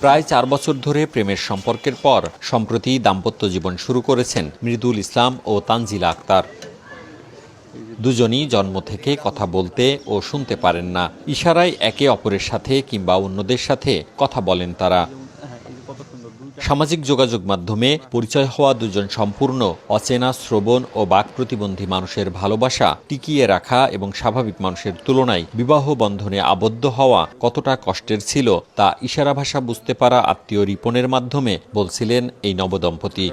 প্রায় চার বছর ধরে প্রেমের সম্পর্কের পর সম্প্রতি দাম্পত্য জীবন শুরু করেছেন মৃদুল ইসলাম ও তানজিলা আক্তার। দুজনই জন্ম থেকে কথা বলতে ও শুনতে পারেন না। ইশারায় একে অপরের সাথে কিংবা অন্যদের সাথে কথা বলেন তারা। সামাজিক যোগাযোগ মাধ্যমে পরিচয় হওয়া দুজন সম্পূর্ণ অচেনা, শ্রবণ ও বাক প্রতিবন্ধী মানুষের ভালোবাসা টিকিয়ে রাখা এবং স্বাভাবিক মানুষের তুলনায় বিবাহ বন্ধনে আবদ্ধ হওয়া কতটা কষ্টের ছিল তা ইশারা ভাষা বুঝতে পারা আত্মীয় রিপনের মাধ্যমে বলছিলেন এই নবদম্পতি।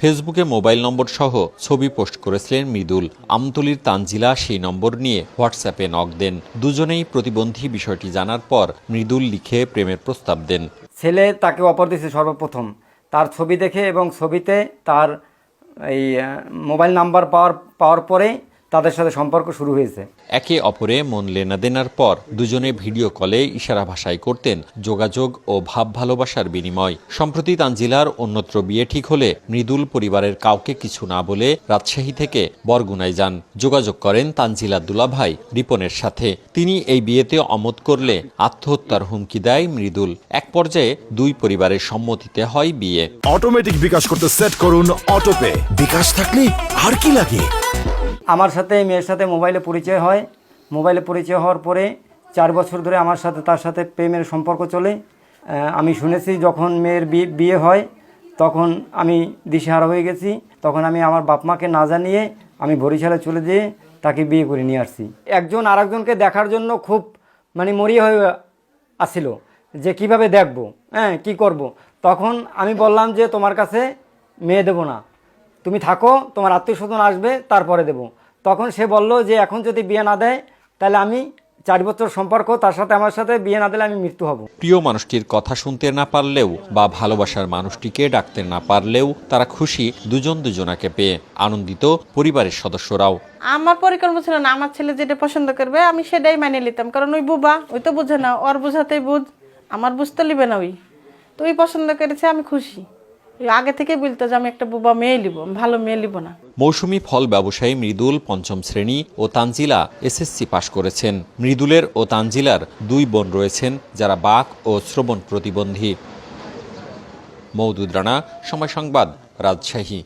ফেসবুকে মোবাইল নম্বর সহ ছবি পোস্ট করেছিলেন মৃদুল। আমতলির তানজিলা সেই নম্বর নিয়ে হোয়াটসঅ্যাপে নক দেন। দুজনেই প্রতিবন্ধী বিষয়টি জানার পর মৃদুল লিখে প্রেমের প্রস্তাব দেন। ছেলে তাকে অপর দিয়েছে সর্বপ্রথম। তার ছবি দেখে এবং ছবিতে তার এই মোবাইল নাম্বার পাওয়ার পাওয়ার পরে তাদের সাথে সম্পর্ক শুরু হয়েছে। একে অপরে মন লেনা দেনার পর দুজনে ভিডিও কলে ইশারা ভাষায় করতেন যোগাযোগ ও ভাব ভালোবাসার বিনিময়। সম্প্রতি তানজিলার অন্যত্র বিয়ে ঠিক হলে মৃদুল পরিবারের কাউকে কিছু না বলে রাজশাহী থেকে বরগুনায় যান। যোগাযোগ করেন তানজিলা দুলাভাই রিপনের সাথে। তিনি এই বিয়েতে অমত করলে আত্মহত্যার হুমকি দেয় মৃদুল। এক পর্যায়ে দুই পরিবারের সম্মতিতে হয় বিয়ে। অটোমেটিক বিকাশ করতে সেট করুন অটোপে বিকাশ থাকলে আর কি লাগে? আমার সাথে এই মেয়ের সাথে মোবাইলে পরিচয় হয়। মোবাইলে পরিচয় হওয়ার পরে চার বছর ধরে আমার সাথে, তার সাথে প্রেমের সম্পর্ক চলে। আমি শুনেছি যখন মেয়ের বিয়ে হয়, তখন আমি দিশেহারা হয়ে গেছি। তখন আমি আমার বাপ মাকে না জানিয়ে আমি বরিশালে চলে যেয়ে তাকে বিয়ে করে নিয়ে আসছি। একজন আরেকজনকে দেখার জন্য খুব মানে মরিয়া হয়ে আসছিল যে কীভাবে দেখব হ্যাঁ কি করব। তখন আমি বললাম যে তোমার কাছে মেয়ে দেবো না। তুমি থাকো তোমার আত্মীয় স্বজন আসবে তারপরে দেব। তখন সে বলল যে এখন যদি বিয়ে না দেয় তাহলে আমি চার বছর সম্পর্ক তার সাথে আমার সাথে বিয়ে না দিলে আমি মৃত্যু হব। প্রিয় মানুষটির কথা শুনতে না পারলেও বা ভালোবাসার মানুষটিকে ডাকতে না পারলেও তারা খুশি দুজন দুজনাকে পেয়ে আনন্দিত পরিবারের সদস্যরাও। আমার পরিকল্পনা ছিল না আমার ছেলে যেটা পছন্দ করবে আমি সেটাই মানে নিতাম। কারণ ওই বুবা ওই তো বুঝে না ওর বুঝাতেই বুঝ আমার বুঝতে লিবে না ওই। তো ওই পছন্দ করেছে আমি খুশি। আগে থেকে বলতো যে আমি একটা বোবা মেয়ে লিব ভালো মেয়ে লিব না। মৌসুমি ফল ব্যবসায়ী মৃদুল পঞ্চম শ্রেণি ও তানজিলা এসএসসি পাশ করেছেন। মৃদুলের ও তানজিলার দুই বোন রয়েছেন, যারা বাক ও শ্রবণ প্রতিবন্ধী। মৌদুদ রানা, সময় সংবাদ, রাজশাহী।